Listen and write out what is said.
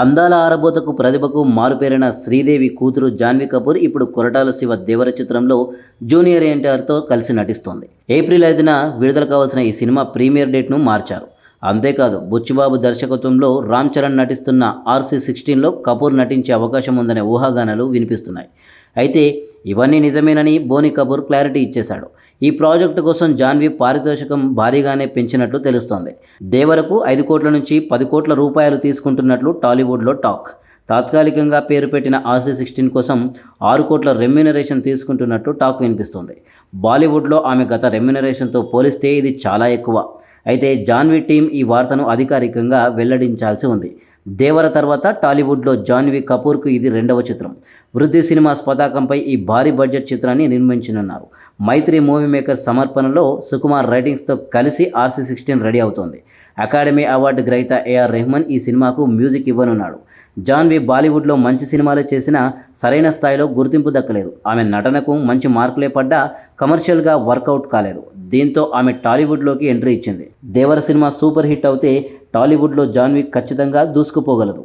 అందాల ఆరబోతకు ప్రతిభకు మారుపేరిన శ్రీదేవి కూతురు జాన్వీ కపూర్ ఇప్పుడు కొరటాల శివ దేవర చిత్రంలో జూనియర్ ఎన్టీఆర్తో కలిసి నటిస్తోంది. ఏప్రిల్ ఐదున విడుదల కావాల్సిన ఈ సినిమా ప్రీమియర్ డేట్ను మార్చారు. అంతేకాదు బుచ్చిబాబు దర్శకత్వంలో రామ్ చరణ్ నటిస్తున్న ఆర్సీ సిక్స్టీన్లో కపూర్ నటించే అవకాశం ఉందనే ఊహాగానాలు వినిపిస్తున్నాయి. అయితే ఇవన్నీ నిజమేనని బోని కపూర్ క్లారిటీ ఇచ్చేశాడు. ఈ ప్రాజెక్టు కోసం జాన్వి పారితోషికం భారీగానే పెంచినట్లు తెలుస్తోంది. దేవరకు ఐదు కోట్ల నుంచి పది కోట్ల రూపాయలు తీసుకుంటున్నట్లు టాలీవుడ్లో టాక్. తాత్కాలికంగా పేరు పెట్టిన ఆర్సీ సిక్స్టీన్ కోసం ఆరు కోట్ల రెమ్యూనరేషన్ తీసుకుంటున్నట్లు టాక్ వినిపిస్తుంది. బాలీవుడ్లో ఆమె గత రెమ్యూనరేషన్తో పోలిస్తే ఇది చాలా ఎక్కువ. అయితే జాన్వీ టీం ఈ వార్తను అధికారికంగా వెల్లడించాల్సి ఉంది. దేవర తర్వాత టాలీవుడ్లో జాన్వీ కపూర్కు ఇది రెండవ చిత్రం. వృద్ధి సినిమాస్ పతాకంపై ఈ భారీ బడ్జెట్ చిత్రాన్ని నిర్మించనున్నారు. మైత్రి మూవీ మేకర్ సమర్పణలో సుకుమార్ రైటింగ్స్తో కలిసి ఆర్సీ సిక్స్టీన్ రెడీ అవుతోంది. అకాడమీ అవార్డు గ్రహీత ఏఆర్ రెహమాన్ ఈ సినిమాకు మ్యూజిక్ ఇవ్వనున్నాడు. జాన్వీ బాలీవుడ్లో మంచి సినిమాలు చేసినా సరైన స్థాయిలో గుర్తింపు దక్కలేదు. ఆమె నటనకు మంచి మార్కులే పడ్డా కమర్షియల్గా వర్కౌట్ కాలేదు. దీంతో ఆమె టాలీవుడ్లోకి ఎంట్రీ ఇచ్చింది. దేవర సినిమా సూపర్ హిట్ అవుతే టాలీవుడ్లో జాన్వి ఖచ్చితంగా దూసుకుపోగలదు.